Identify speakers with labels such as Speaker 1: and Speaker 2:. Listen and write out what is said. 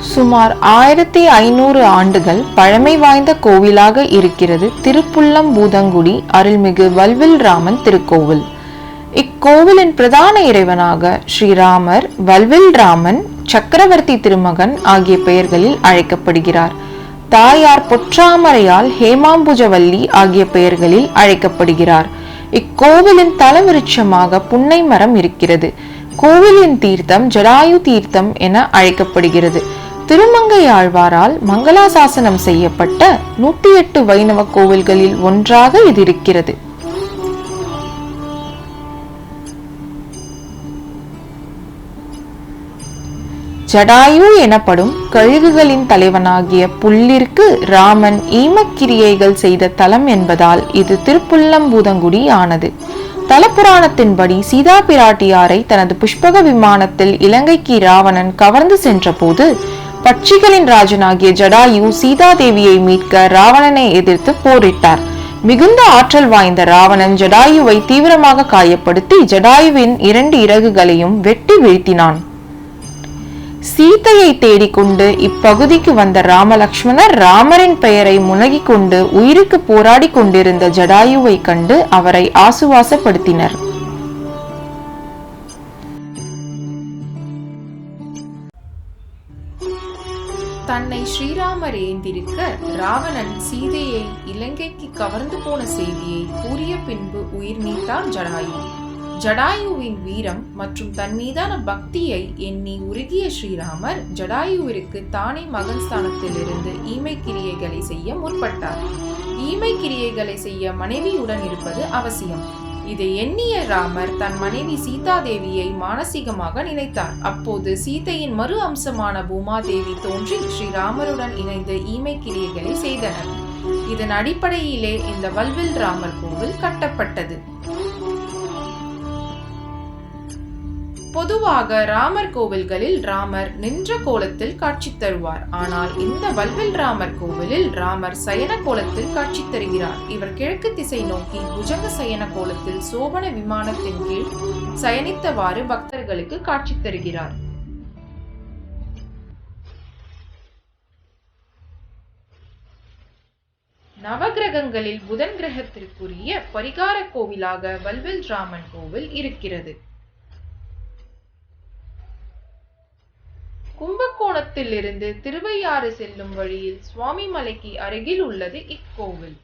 Speaker 1: சுமார் ஆயிரத்தி ஐநூறு ஆண்டுகள் பழமை வாய்ந்த கோவிலாக இருக்கிறது திருப்புள்ளம் பூதங்குடி அருள்மிகு வல்வில் ராமன் திருக்கோவில். இக்கோவிலின் பிரதான இறைவனாக ஸ்ரீராமர் வல்வில் ராமன் சக்கரவர்த்தி திருமகன் ஆகிய பெயர்களில் அழைக்கப்படுகிறார். தாயார் பொற்றாமரையால் ஹேமாம்புஜவல்லி ஆகிய பெயர்களில் அழைக்கப்படுகிறார். இக்கோவிலின் தலவிருட்சமாக புன்னை மரம் இருக்கிறது. கோவிலின் தீர்த்தம் ஜடாயு தீர்த்தம் என அழைக்கப்படுகிறது. திருமங்கை ஆழ்வாரால் மங்களாசாசனம் செய்யப்பட்ட நூத்தி எட்டு வைணவ கோவில்களில் ஒன்றாக இது இருக்கிறது ஜடாயு எனப்படும் கழுகுகளின் தலைவனாகிய புல்லிற்கு ராமன் ஈமக்கிரியைகள் செய்த தலம் என்பதால் இது திருப்புள்ளம்பூதங்குடி ஆனது தலப்புராணத்தின்படி சீதா பிராட்டியாரை தனது புஷ்பக விமானத்தில் இலங்கைக்கு ராவணன் கவர்ந்து சென்றபோது பட்சிகளின் ராஜனாகிய ஜடாயு சீதாதேவியை மீட்க ராவணனை எதிர்த்து போரிட்டார். மிகுந்த ஆற்றல் வாய்ந்த ராவணன் ஜடாயுவை தீவிரமாக காயப்படுத்தி ஜடாயுவின் இரண்டு இறகுகளையும் வெட்டி வீழ்த்தினான். சீதையை தேடிக்கொண்டு இப்பகுதிக்கு வந்த ராமலக்ஷ்மணர் ராமரின் பெயரை முனகிக் கொண்டு உயிருக்கு போராடி கொண்டிருந்த ஜடாயுவை கண்டு அவரை ஆசுவாசப்படுத்தினர். தன்னை ஸ்ரீராமர் ஏந்திருக்க ராவணன் சீதையை இலங்கைக்கு கவர்ந்து போன செய்தியை கூறிய பின்பு உயிர் நீத்தார் ஜடாயு. ஜடாயுவின் வீரம் மற்றும் தன் மீதான பக்தியை எண்ணி உருகிய ஸ்ரீராமர் ஜடாயுவிற்கு தானே மகன் ஸ்தானத்திலிருந்து ஈமை கிரியைகளை செய்ய முற்பட்டார். ஈமை கிரியைகளை செய்ய மனைவியுடன் இருப்பது அவசியம். இதை எண்ணிய ராமர் தன் மனைவி சீதாதேவியை மானசீகமாக நினைத்தார். அப்போது சீதையின் மறு அம்சமான பூமாதேவி தோன்றி ஸ்ரீராமருடன் இணைந்து ஈமை கிரியைகளை செய்தனர். இதன் அடிப்படையிலே இந்த வல்வில் ராமர் கோவில் கட்டப்பட்டது. பொதுவாக ராமர் கோவில்களில் ராமர் நின்ற கோலத்தில் காட்சி தருவார். ஆனால் இந்த வல்வில் ராமர் கோவிலில் ராமர் சயன கோலத்தில் காட்சி தருகிறார். இவர் கிழக்கு திசை நோக்கி புஜங்க சயன கோலத்தில் சோபன விமானத்தின் கீழ் சயனித்தவாறு பக்தர்களுக்கு காட்சி தருகிறார். நவகிரகங்களில் புதன் கிரகத்திற்குரிய பரிகார கோவிலாக வல்வில் ராமன் கோவில் இருக்கிறது. கும்பகோணத்திலிருந்து திருவையாறு செல்லும் வழியில் சுவாமிமலைக்கு அருகில் உள்ளது இக்கோவில்.